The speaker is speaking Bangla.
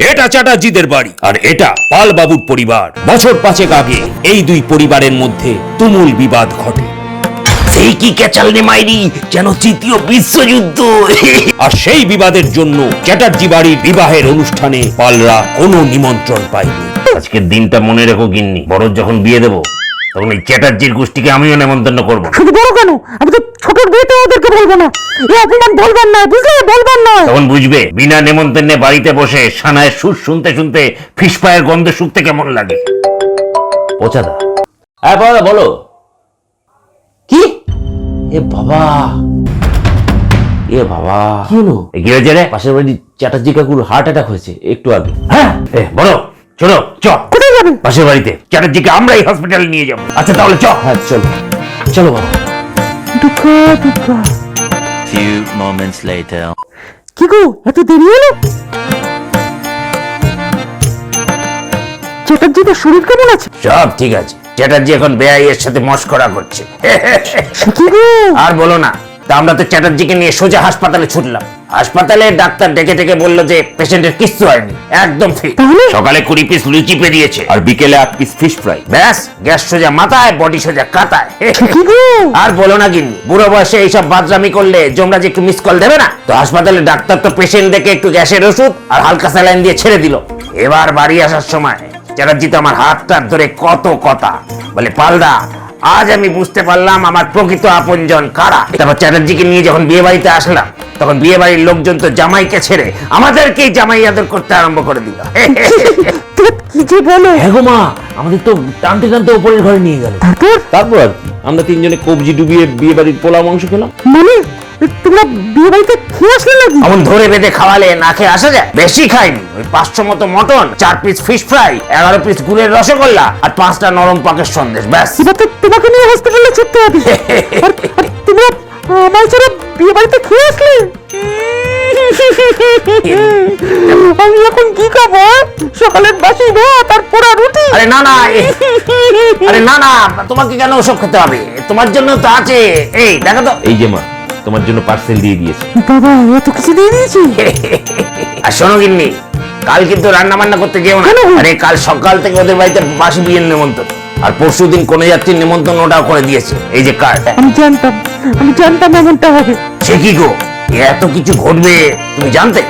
এটা চ্যাটার্জিদের বাড়ি। আর এটা পাল বাবুর পরিবার। বছর পাঁচেক আগে এই দুই পরিবারের মধ্যে তুমুল বিবাদ ঘটে। সেই কি কেচালনে মাইরি? যেন তৃতীয় বিশ্বযুদ্ধ। আর সেই বিবাদের জন্য চ্যাটার্জি বাড়ির বিবাহের অনুষ্ঠানে পালরা কোনো নিমন্ত্রণ পায়নি। আজকের দিনটা মনে রেখো গিন্নি বড় যখন বিয়ে দেবো তখন এই চ্যাটার্জির গোষ্ঠীকে আমিও নেমন্তন্ন করব। শুধু বড় কেন? আমি তো ছোট বিয়েতে ওদেরকে বলব না। এই অপমান বলবেন না বুঝলে? বলবেন না তখন বুঝবে বিনা নেমন্তন্নে বাড়িতে বসে সানায় সুর শুনতে শুনতে গন্ধ শুকতে কেমন লাগে? পচাদা। হ্যাঁ বাবা বলো। কি? এ বাবা। এ বাবা। কি হলো? কি হয়েছে রে? পাশের বাড়ি চ্যাটার্জি কাকুর হার্ট অ্যাটাক হয়েছে একটু আগে। হ্যাঁ? এ বড় চলো চ। যাবে পাশের বাড়িতে। চ্যাটার্জিকে আমরাই হসপিটালে নিয়ে যাব। আচ্ছা তাহলে চ। হ্যাঁ চলো। চলো বাবা। দুঃখ দুঃখ। Few moments later. কি গো এত দেরি হলো? চ্যাটার্জিদের শরীর কেমন আছে? সব ঠিক আছে। চ্যাটার্জি এখন বেআইয়ের সাথে মস্করা করছে। সে কি গো? আর বলো না তা আমরা তো চ্যাটার্জিকে নিয়ে সোজা হাসপাতালে ছুটলাম। হাসপাতালে ডাক্তার ডেকে ডেকে বলল যে পেশেন্টের কিচ্ছু হয়নি একদম ফিট সকালে কুড়ি পিস লুচি পেরিয়েছে। আর বিকেলে আট পিস ফিশ ফ্রাই ব্যাস গ্যাস সোজা মাথায় বডি সোজা কাতায়। আর বলো না গিন্নি বুড়ো বয়সে এইসব বাদরামি করলে তোমরা যে একটু মিস কল দেবে না? তো হাসপাতালে ডাক্তার তো পেশেন্ট দেখে একটু গ্যাসের ওষুধ আর হালকা স্যালাইন দিয়ে ছেড়ে দিল। এবার বাড়ি আসার সময় চ্যাটার্জি তো আমার হাতটা ধরে কত কথা। বলে পালদা আজ আমি বুঝতে পারলাম আমার প্রকৃত আপনজন কারা? তারপর চ্যাটার্জিকে নিয়ে যখন বিয়ে বাড়িতে আসলাম তখন বিয়ে বাড়ির লোকজন তো জামাইকে ছেড়ে আমাদেরকেই জামাই আদর করতে আরম্ভ করে দিল। ধ্যাৎ, কি যে বলো? হ্যাঁ গো মা আমাদের তো টানতে টানতে উপরের ঘরে নিয়ে গেল। তারপর? আমরা তিনজনে কবজি ডুবিয়ে বিয়ে বাড়ির পোলাও মাংস খেলাম। মানে তোমরা বিয়ে বাড়িতে খেয়ে আসলে নাকি? এমন ধরে বেঁধে খাওয়ালে না খেয়ে আসা যায়? বেশি খাইনি ওই পাঁচশো মতো মটন চার পিস ফিশ ফ্রাই এগারো পিস গুড়ের রসগোল্লা আর পাঁচটা নরম পাকের সন্দেশ ব্যাস। এবার তো তোমাকে নিয়ে হসপিটালে ছুটতে হবে। তোমরা আমার ছাড়া বিয়ে বাড়িতে খেয়ে আসলে? আমি এখন কি খাব? সকালের বাসি ভাত আর পোড়া রুটি। আরে না না আরে না না তোমাকে কেন ওসব খেতে হবে? তোমার জন্য তো আছে। এই দেখো তো। এই যে মা তোমার জন্য পার্সেল দিয়ে দিয়েছে। বাবা এত কিছু দিয়ে দিয়েছি। আর শোনো গিন্নি কাল কিন্তু রান্না বান্না করতে যেও না। আরে কাল সকাল থেকে ওদের বাড়িতে বাসি বিয়ের নিমন্ত্রণ আর পরশু দিন কোনে যাত্রীর নিমন্ত্রণ ওটাও করে দিয়েছে। এই যে কার্ড আমি জানতাম আমি জানতাম এমনটা হবে। সে কি গো? এত কিছু ঘটবে তুমি জানতে?